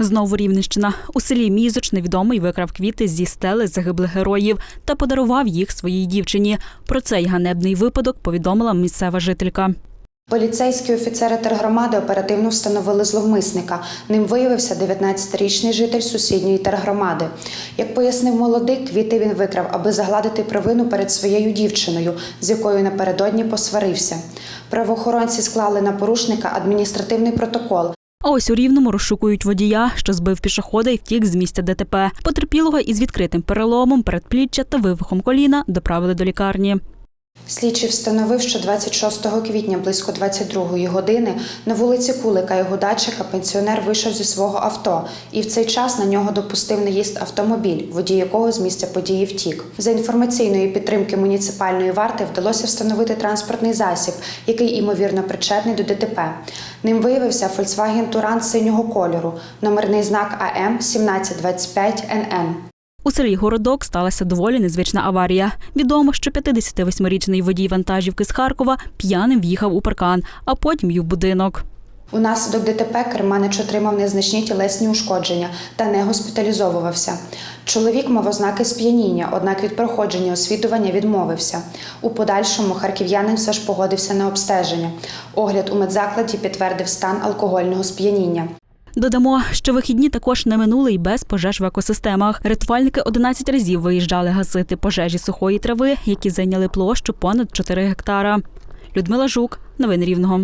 Знову Рівненщина. У селі Мізоч невідомий викрав квіти зі стели загиблих героїв та подарував їх своїй дівчині. Про цей ганебний випадок повідомила місцева жителька. Поліцейські офіцери тергромади оперативно встановили зловмисника. Ним виявився 19-річний житель сусідньої тергромади. Як пояснив молодик, квіти він викрав, аби загладити провину перед своєю дівчиною, з якою напередодні посварився. Правоохоронці склали на порушника адміністративний протокол. А ось у Рівному розшукують водія, що збив пішохода і втік з місця ДТП. Потерпілого із відкритим переломом, передпліччя та вивихом коліна доправили до лікарні. Слідчий встановив, що 26 квітня близько 22 години на вулиці Кулика його дачика пенсіонер вийшов зі свого авто, і в цей час на нього допустив наїзд автомобіль, водій якого з місця події втік. За інформаційної підтримки муніципальної варти вдалося встановити транспортний засіб, який імовірно причетний до ДТП. Ним виявився Volkswagen Туран синього кольору, номерний знак АМ 1725 НН. У селі Городок сталася доволі незвична аварія. Відомо, що 58-річний водій вантажівки з Харкова п'яним в'їхав у паркан, а потім й у будинок. Унаслідок ДТП керманич отримав незначні тілесні ушкодження та не госпіталізовувався. Чоловік мав ознаки сп'яніння, однак від проходження освідування відмовився. У подальшому харків'янин все ж погодився на обстеження. Огляд у медзакладі підтвердив стан алкогольного сп'яніння. Додамо, що вихідні також не минули й без пожеж в екосистемах. Рятувальники 11 разів виїжджали гасити пожежі сухої трави, які зайняли площу понад 4 гектара. Людмила Жук, новини Рівного.